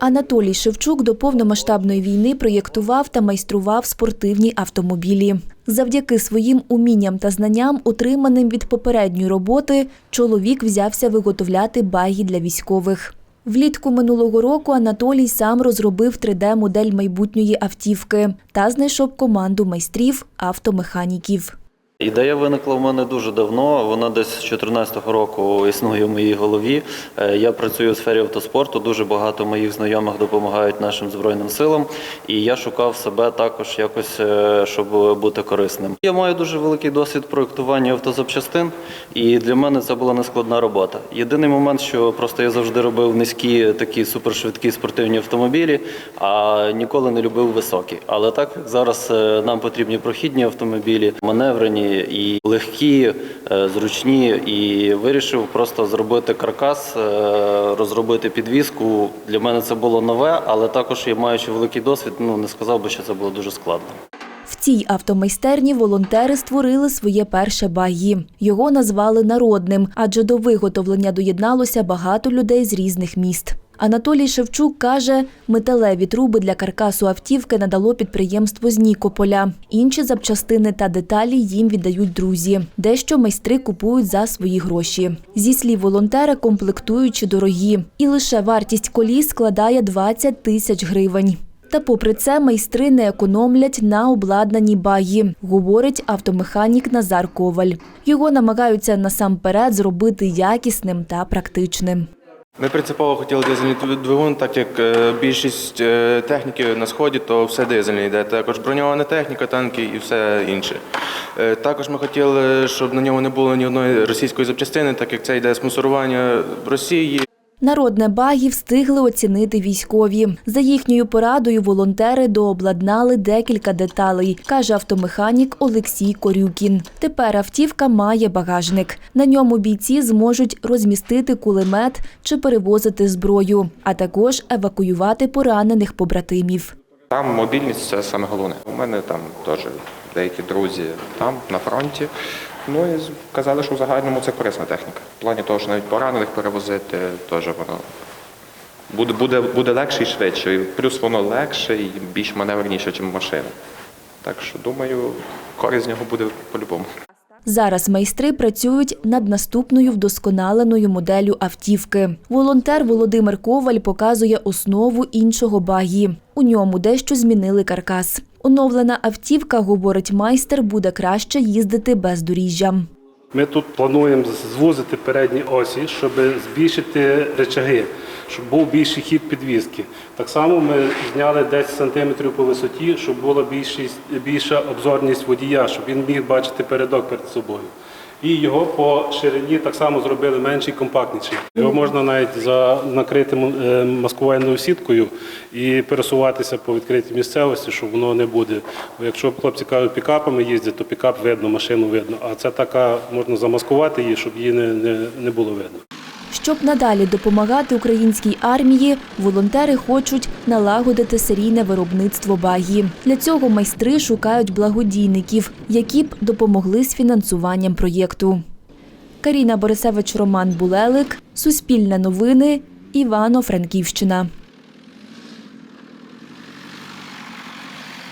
Анатолій Шевчук до повномасштабної війни проєктував та майстрував спортивні автомобілі. Завдяки своїм умінням та знанням, отриманим від попередньої роботи, чоловік взявся виготовляти баги для військових. Влітку минулого року Анатолій сам розробив 3D-модель майбутньої автівки та знайшов команду майстрів автомеханіків. Ідея виникла в мене дуже давно. Вона десь з 2014 року існує в моїй голові. Е, Я працюю у сфері автоспорту. Дуже багато моїх знайомих допомагають нашим збройним силам, і я шукав себе також якось, е, щоб бути корисним. Я маю дуже великий досвід проєктування автозапчастин, і для мене це була нескладна робота. Єдиний момент, що просто я завжди робив низькі такі супершвидкі спортивні автомобілі, а ніколи не любив високі. Але так зараз е, нам потрібні прохідні автомобілі, маневрені і легкі, е, зручні. І вирішив просто зробити каркас, е, розробити підвіску. Для мене це було нове, але також я маючи великий досвід, ну не сказав би, що це було дуже складно. В цій автомайстерні волонтери створили своє перше багі. Його назвали народним, адже до виготовлення доєдналося багато людей з різних міст. Анатолій Шевчук каже, металеві труби для каркасу автівки надало підприємство з Нікополя. Інші запчастини та деталі їм віддають друзі. Дещо майстри купують за свої гроші. Зі слів волонтера, комплектуючі дорогі. І лише вартість коліс складає 20 тисяч гривень. Та попри це майстри не економлять на обладнанні багі, говорить автомеханік Назар Коваль. Його намагаються насамперед зробити якісним та практичним. Ми принципово хотіли дизельний двигун, так як е, більшість е, техніки на сході, то все дизельне йде. Також броньована техніка, танки і все інше. Е, Також ми хотіли, щоб на ньому не було ні одної російської запчастини, так як це йде з мусорування Росії. Народне багі встигли оцінити військові. За їхньою порадою волонтери дообладнали декілька деталей, каже автомеханік Олексій Корюкін. Тепер автівка має багажник. На ньому бійці зможуть розмістити кулемет чи перевозити зброю, а також евакуювати поранених побратимів. Там мобільність це саме головне. У мене там теж деякі друзі там, на фронті. Ну і казали, що в загальному це корисна техніка. В плані того, що навіть поранених перевозити, теж воно буде, буде, буде легше і швидше. Плюс воно легше і більш маневреніше, ніж машина. Так що думаю, користь з нього буде по-любому. Зараз майстри працюють над наступною вдосконаленою моделлю автівки. Волонтер Володимир Коваль показує основу іншого багі. У ньому дещо змінили каркас. Оновлена автівка, говорить майстер, буде краще їздити без доріжжя. Ми тут плануємо звузити передні осі, щоб збільшити речаги, щоб був більший хід підвізки. Так само ми зняли 10 сантиметрів по висоті, щоб була більша обзорність водія, щоб він міг бачити передок перед собою. І його по ширині так само зробили менший, компактніший. Його можна навіть за накрити е, маскувальною сіткою і пересуватися по відкритій місцевості, щоб воно не буде. Бо якщо хлопці кажуть, пікапами їздять, то пікап видно, машину видно. А це така можна замаскувати її, щоб її не, не, не було видно. Щоб надалі допомагати українській армії, волонтери хочуть налагодити серійне виробництво багі. Для цього майстри шукають благодійників, які б допомогли з фінансуванням проєкту. Каріна Борисевич, Роман Булелик, Суспільне новини, Івано-Франківщина.